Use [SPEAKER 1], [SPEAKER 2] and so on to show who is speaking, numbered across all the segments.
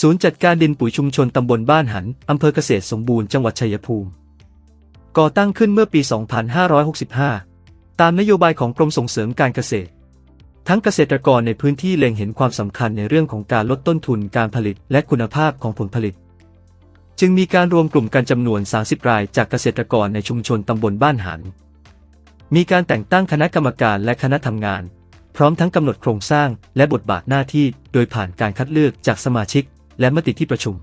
[SPEAKER 1] ศูนย์จัดการดินปุ๋ยชุมชนตำบลบ้านหัน อำเภอเกษตรสมบูรณ์จังหวัดชัยภูมิ ก่อตั้งขึ้นเมื่อปี 2565 ตามนโยบายของกรมส่งเสริมการเกษตร ทั้งเกษตรกรในพื้นที่เล็งเห็นความสำคัญในเรื่องของการลดต้นทุนการผลิตและคุณภาพของผลผลิต จึงมีการรวมกลุ่มกันจำนวน 30 รายจากเกษตรกรในชุมชนตำบลบ้านหัน มีการแต่งตั้งคณะกรรมการและคณะทำงาน พร้อมทั้งกำหนดโครงสร้างและบทบาทหน้าที่ โดยผ่านการคัดเลือกจากสมาชิก และมติที่ประชุม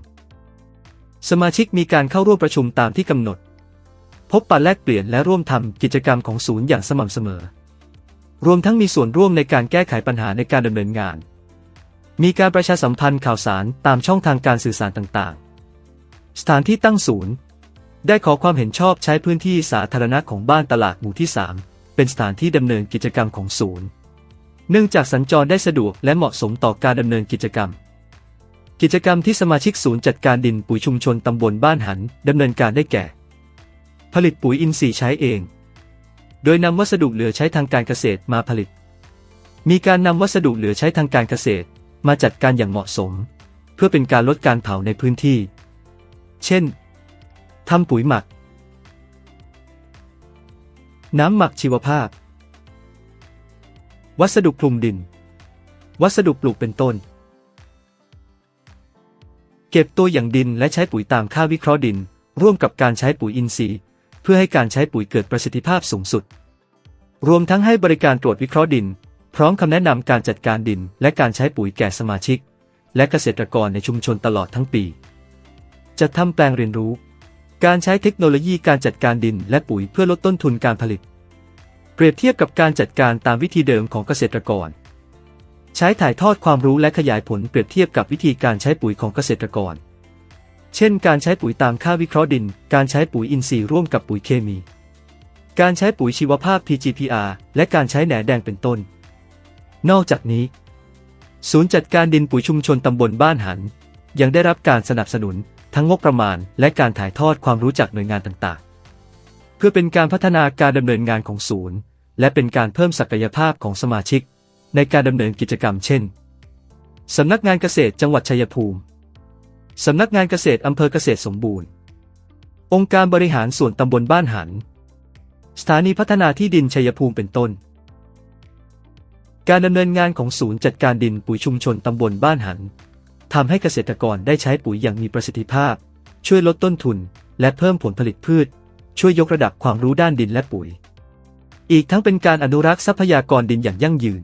[SPEAKER 1] สมาชิกมีการเข้าร่วมประชุมตามที่กำหนด พบปะแลกเปลี่ยนและร่วมทำกิจกรรมของศูนย์อย่างสม่ำเสมอ รวมทั้งมีส่วนร่วมในการแก้ไขปัญหาในการดำเนินงาน มีการประชาสัมพันธ์ข่าวสารตามช่องทางการสื่อสารต่างๆ สถานที่ตั้งศูนย์ ได้ขอความเห็นชอบใช้พื้นที่สาธารณะของบ้านตลาดหมู่ที่ 3 เป็นสถานที่ดำเนินกิจกรรมของศูนย์เนื่องจากสัญจรได้สะดวกและเหมาะสมต่อการดำเนินกิจกรรม กิจกรรมที่สมาชิกศูนย์จัดการดินปุ๋ยชุมชนตำบลบ้านหันดำเนินการได้แก่ ผลิตปุ๋ยอินทรีย์ใช้เอง โดยนำวัสดุเหลือใช้ทางการเกษตรมาผลิต มีการนำวัสดุเหลือใช้ทางการเกษตร มาจัดการอย่างเหมาะสม เพื่อเป็นการลดการเผาในพื้นที่ เช่นทำปุ๋ยหมัก น้ำหมักชีวภาพ วัสดุคลุมดิน วัสดุปลูกเป็นต้น เก็บตัวอย่างดินและใช้ปุ๋ยตามค่าวิเคราะห์ดิน ร่วมกับการใช้ปุ๋ยอินทรีย์ เพื่อให้การใช้ปุ๋ยเกิดประสิทธิภาพสูงสุด รวมทั้งให้บริการตรวจวิเคราะห์ดิน พร้อมคำแนะนำการจัดการดิน และการใช้ปุ๋ยแก่สมาชิก และเกษตรกรในชุมชนตลอดทั้งปี จัดทำแปลงเรียนรู้ การใช้เทคโนโลยีการจัดการดินและปุ๋ยเพื่อลดต้นทุนการผลิต เปรียบเทียบกับการจัดการตามวิธีเดิมของเกษตรกร ใช้ถ่ายทอดความรู้และขยายผลเปรียบเทียบกับวิธีการใช้ปุ๋ยของเกษตรกร เช่น การใช้ปุ๋ยตามค่าวิเคราะห์ดิน การใช้ปุ๋ยอินทรีย์ร่วมกับปุ๋ยเคมี การใช้ปุ๋ยชีวภาพ PGPR และการใช้แหนแดงเป็นต้น นอกจากนี้ ศูนย์จัดการดินปุ๋ยชุมชนตำบลบ้านหัน ยังได้รับการสนับสนุน ทั้งงบประมาณ และการถ่ายทอดความรู้จากหน่วยงานต่างๆ เพื่อเป็นการพัฒนาการดำเนินงานของศูนย์ และเป็นการเพิ่มศักยภาพของสมาชิก ในการดำเนินกิจกรรมเช่น สำนักงานเกษตรจังหวัดชัยภูมิ สำนักงานเกษตรอำเภอเกษตรสมบูรณ์ องค์การบริหารส่วนตำบลบ้านหัน สถานีพัฒนาที่ดินชัยภูมิเป็นต้น การดำเนินงานของศูนย์จัดการดินปุ๋ยชุมชนตำบลบ้านหันทำให้เกษตรกรได้ใช้ปุ๋ยอย่างมีประสิทธิภาพ ช่วยลดต้นทุน และเพิ่มผลผลิตพืช ช่วยยกระดับความรู้ด้านดินและปุ๋ย อีกทั้งเป็นการอนุรักษ์ทรัพยากรดินอย่างยั่งยืน